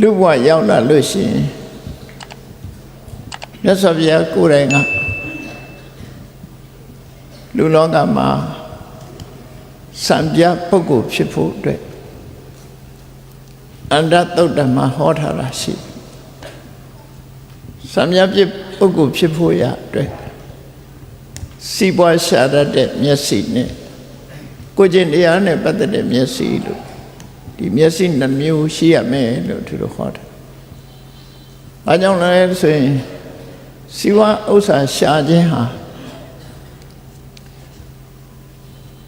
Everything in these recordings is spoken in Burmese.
လူဘဝရောက်လာလို့ရှိရင်မြတ်စွာဘုရားကိုယ်တိုင်ကလူလောကမှာစံပြပုဂ္ဂိုလ်ဖြစ်ဖို့အတွက်အန္တသုတ်တမှာဟောထားတာရှိတယ်စံပြပြပုဂ္ဂိုလ်ဖြစ်ဖို့ရအတွက်စီးပွားရှာတတ်တဲ့မျက်စိနဲ့ကိုယ်ကျင့်တရားနဲ့ပတ်သက်တဲ့မျက်စိလို့ ဒီမျက်စိနှမျိုးရှိရမယ်လို့သူတို့ဟောတယ်။ဘာကြောင့်လဲဆိုရင်စီဝါဥစ္စာရှာခြင်းဟာ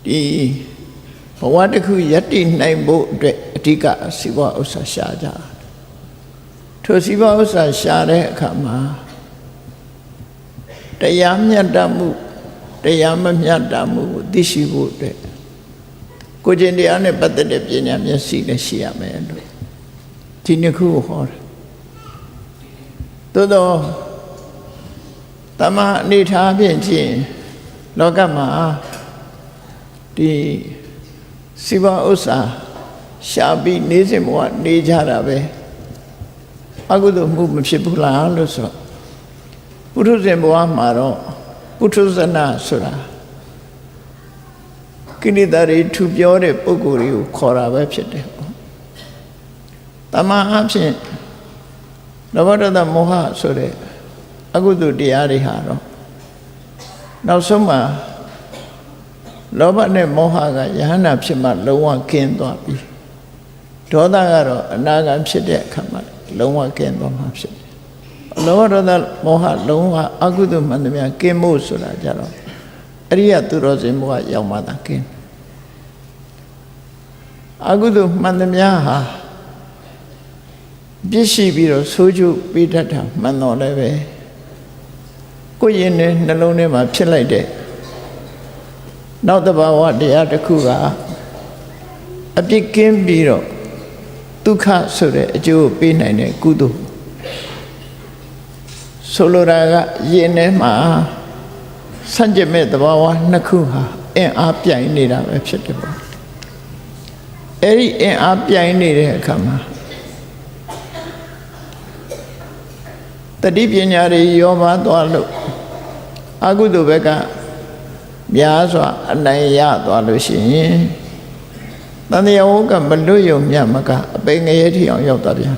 ဒီဘဝတစ်ခုယက်တည်နိုင်ဖို့အတွက်အဓိကစီဝါဥစ္စာရှာကြတယ်။ထိုစီဝါဥစ္စာရှာတဲ့အခါမှာတရားမြတ်တမှုတရားမမြတ်တမှုကိုသိရှိဖို့အတွက် ကိုကျင်တရားနဲ့ပတ်သက်တဲ့ပညာမျက်စိလည်းရှိရမယ်လို့ဒီနှစ်ခုကိုဟောတယ်သို့တော့တမန်အနေထားဖြင့်ချင်းလောကမှာဒီစိဘဥစ္စာရှာပြီးနေစဉ်ဘဝနေကြတာပဲအကုသိုလ်မှုမဖြစ်ဘူးလားလို့ဆိုပုထုဇဉ်ဘဝမှာတော့ပုထုဇဏဆိုတာ ကိလေသာတွေထူပြောတဲ့ပုံကိုယ်တွေကိုခေါ်တာပဲဖြစ်တယ်ပေါ့တမန်အဖြစ်လောဘဒေါသမောဟဆိုတဲ့အကုသိုလ်တရားတွေဟာတော့နောက်ဆုံးမှာလောဘနဲ့မောဟကယဟနာဖြစ်မှလုံးဝကင်းသွားပြီဒေါသကတော့အနာဂတ်ဖြစ်တဲ့အခါမှာလုံးဝကင်းသွားမှာဖြစ်တယ်လောဘဒေါသမောဟလုံးဝအကုသိုလ်မှန်သမျှကင်းဖို့ဆိုတာကြတော့ အရိယသူတော်စင်ဘုရားရောက်မှသာကင်းအကုသိုလ်မှန်သမျှဟာပြည့်ရှိပြီးတော့ဆိုးကျပေးတတ်တာမှန်တော်လည်းပဲကိုယ်ရင်နဲ့နှလုံးထဲမှာဖြစ်လိုက်တဲ့နောက်တဘာဝတရားတစ်ခုကအပြစ်ကင်းပြီးတော့ဒုက္ခဆိုတဲ့အကျိုးကိုပေးနိုင်တဲ့ကုသိုလ်ဆိုလိုတာကယင်ထဲမှာ ဆန့်ကျင်မဲ့သဘာဝနှစ်ခုဟာအင်အားပြိုင်နေတာပဲဖြစ်တယ်ပေါ့အဲ့ဒီအင်အားပြိုင်နေတဲ့အခါမှာတတိပညာတွေရောပါသွားလို့အကုသိုလ်ဘက်ကများစွာအနိုင်ရသွားလို့ရှိရင်တန်တရားဝကမလွတ်ယုံမြတ်မကအပိငရဲထီအောင်ရောက်သွားပြန်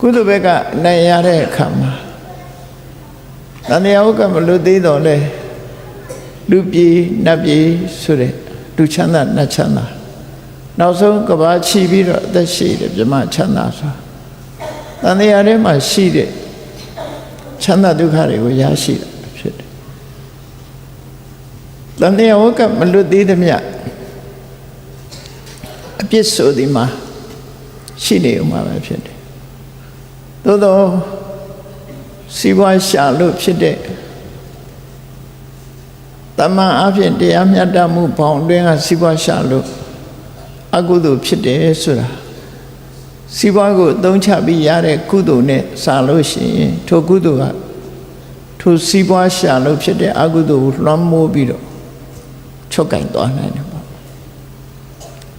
ကုသိုလ်ဘက်ကအနိုင်ရတဲ့အခါမှာ တန်တရားဝကမလွတ်သေးတော့လဲလူပြည်နတ်ပြည်ဆိုတဲ့လူချမ်းသာနတ်ချမ်းသာနောက်ဆုံးကဘာချီပြီးတော့အသက်ရှိတယ်မြမချမ်းသာဆိုတာတန်တရားထဲမှာရှိတဲ့ချမ်းသာဒုက္ခတွေကိုရရှိတာဖြစ်တယ်။တန်တရားဝကမလွတ်သေးသမျှအပြစ်ဆိုဒီမှာရှိနေဦးမှာပဲဖြစ်တယ်။သို့တော့ စီးပွားရှာလို့ဖြစ်တဲ့တမန်အဖြစ်တရားမြတ်တမှုပေါင်းတွင်ကစီးပွားရှာလို့အကုသိုလ်ဖြစ်တယ်ဆိုတာစီးပွားကိုအသုံးချပြီးရတဲ့ကုသိုလ်နဲ့စာလို့ရှိရင်ထိုကုသိုလ်ကထိုစီးပွားရှာလို့ဖြစ်တဲ့အကုသိုလ်ကိုလွှမ်းမိုးပြီးတော့ချုပ်ကင်သွားနိုင်တယ်ပေါ့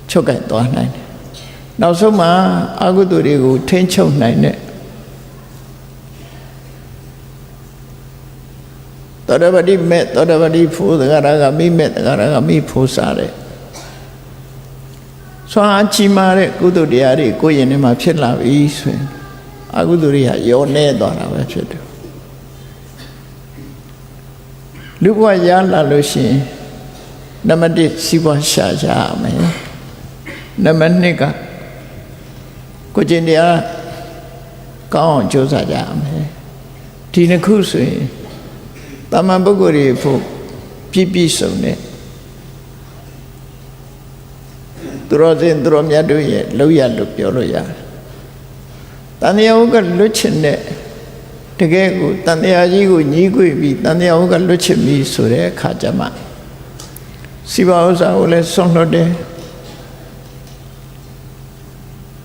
ချုပ်ကင်သွားနိုင်တယ်နောက်ဆုံးမှာအကုသိုလ်တွေကိုထိန်းချုပ်နိုင်တဲ့ သောတပတိမဲ့သောတပတိဖို့သဂရကမိမဲ့သဂရကမိဖို့စားတဲ့ဆွမ်းအားချီမာတဲ့ကုသိုလ်တရားတွေကိုယ့်ရင်ထဲမှာဖြစ်လာပြီဆိုရင်အကုသိုလ်တွေကယောနေသွားတာပဲဖြစ်တယ်လူဘဝရလာလို့ရှိရင်နံပါတ်1စီးပွားရှာကြရမယ်နံပါတ်2ကကိုကျင်တရားကောင်းအောင်ကြိုးစားကြရမယ်ဒီနှစ်ခုဆိုရင် တာမန်ပုဂ္ဂိုလ်တွေဖို့ပြည့်ပြည့်စုံတဲ့သူတော်စင်သူတော်မြတ်တို့ရဲ့လောက်ရလို့ပြောလို့ရတယ်။တန်တရားဟုတ်ကလွတ်ချင်တဲ့တကယ်ကိုတန်တရားကြီးကိုညီးကွေပြီးတန်တရားဟုတ်ကလွတ်ချင်ပြီးဆိုတဲ့အခါကျမှစီပါဥစ္စာကိုလည်းဆွန့်လွတ်တယ်။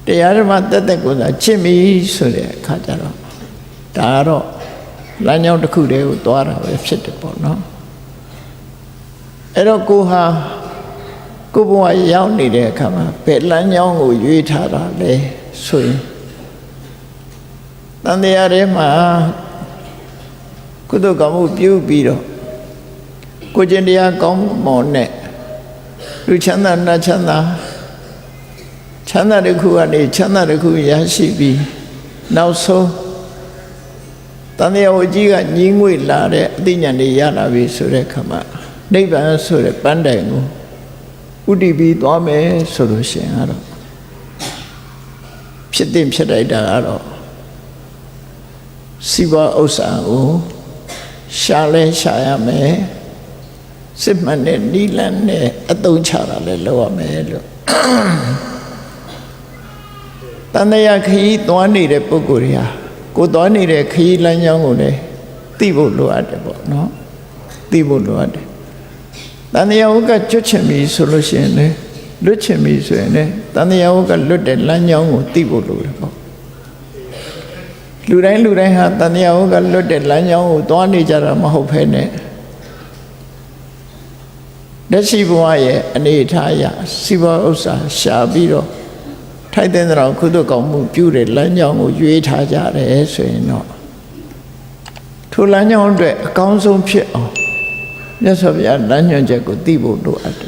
တရားဓမ္မတက်တက်ကိုသာချစ်မိဆိုတဲ့အခါကျတော့ဒါကတော့ လမ်းကြောင်းတစ်ခုတည်းကိုသွားတာပဲဖြစ်တယ်ပေါ့နော်။အဲ့တော့ကိုဟာကိုယ်ဘဝရောက်နေတဲ့အခါမှာဘယ်လမ်းကြောင်းကိုရွေးထားတာလဲဆိုရင်တန်တရားထဲမှာကုသကမှုပြုပြီးတော့ကိုကျင်တရားကောင်းမွန်တဲ့လူချမ်းသာနတ်ချမ်းသာချမ်းသာတစ်ခုကနေချမ်းသာတစ်ခုရရှိပြီးနောက်ဆုံး တန်တရားဝကြီးကညီးငွေလာတဲ့အသိဉာဏ်တွေရလာပြီဆိုတဲ့ခါမှာနိဗ္ဗာန်ဆိုတဲ့ပန်းတိုင်ကိုဥတည်ပြီးသွားမယ်ဆိုလို့ရှိရင်ကတော့ဖြစ်တဲ့ဖြစ်လိုက်တာကတော့စီဘဥစ္စာကိုရှာလဲရှာရမယ်စစ်မှန်တဲ့နီလန်နဲ့အသုံးချတာလဲလုပ်ရမယ်လို့တန်တရားခရီးသွားနေတဲ့ပုဂ္ဂိုလ်တွေဟာ ကိုယ်သွားနေတဲ့ခရီးလမ်းကြောင်းကိုလည်းသိဖို့လိုအပ်တယ်ပေါ့နော်သိဖို့လိုအပ်တယ်တန်တရားဝကကျွတ်ချင်ပြီဆိုလို့ရှိရင်လည်းလွတ်ချင်ပြီဆိုရင်လည်းတန်တရားဝကလွတ်တဲ့လမ်းကြောင်းကိုသိဖို့လိုတယ်ပေါ့လူတိုင်းလူတိုင်းဟာတန်တရားဝကလွတ်တဲ့လမ်းကြောင်းကိုသွားနေကြတာမဟုတ်ဖ ೇನೆ လက်ရှိဘဝရဲ့အနေအထားအရစီးပွားဥစ္စာရှာပြီးတော့ ထိုက်တဲ့တော်ကုသကောင်မှုပြုတဲ့လမ်းကြောင်းကိုရွေးထားကြတယ်ဆိုရင်တော့ထိုလမ်းကြောင်းအတွက်အကောင်းဆုံးဖြစ်အောင်မြတ်စွာဘုရားလမ်းညွှန်ချက်ကိုသိဖို့လိုအပ်တယ်